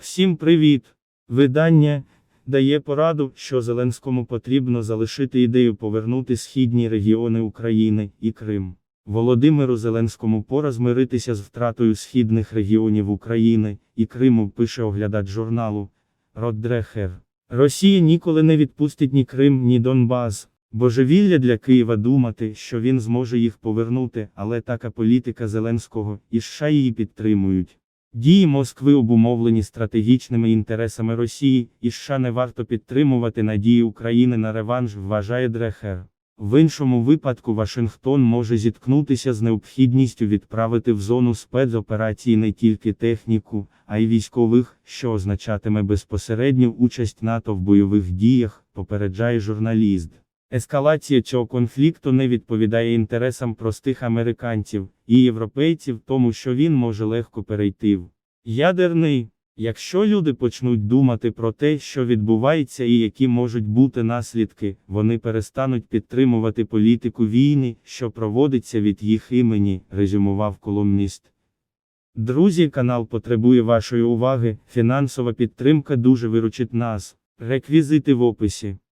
Всім привіт! Видання дає пораду, що Зеленському потрібно залишити ідею повернути східні регіони України і Крим. Володимиру Зеленському пора змиритися з втратою східних регіонів України і Криму, пише оглядач журналу Роддрехер. Росія ніколи не відпустить ні Крим, ні Донбас. Божевілля для Києва думати, що він зможе їх повернути, але така політика Зеленського і США її підтримують. Дії Москви обумовлені стратегічними інтересами Росії, і США не варто підтримувати надії України на реванш, вважає Дрехер. В іншому випадку Вашингтон може зіткнутися з необхідністю відправити в зону спецоперації не тільки техніку, а й військових, що означатиме безпосередню участь НАТО в бойових діях, попереджає журналіст. Ескалація цього конфлікту не відповідає інтересам простих американців і європейців, тому що він може легко перейти в ядерний. Якщо люди почнуть думати про те, що відбувається і які можуть бути наслідки, вони перестануть підтримувати політику війни, що проводиться від їх імені, резюмував колумніст. Друзі, канал потребує вашої уваги, фінансова підтримка дуже виручить нас. Реквізити в описі.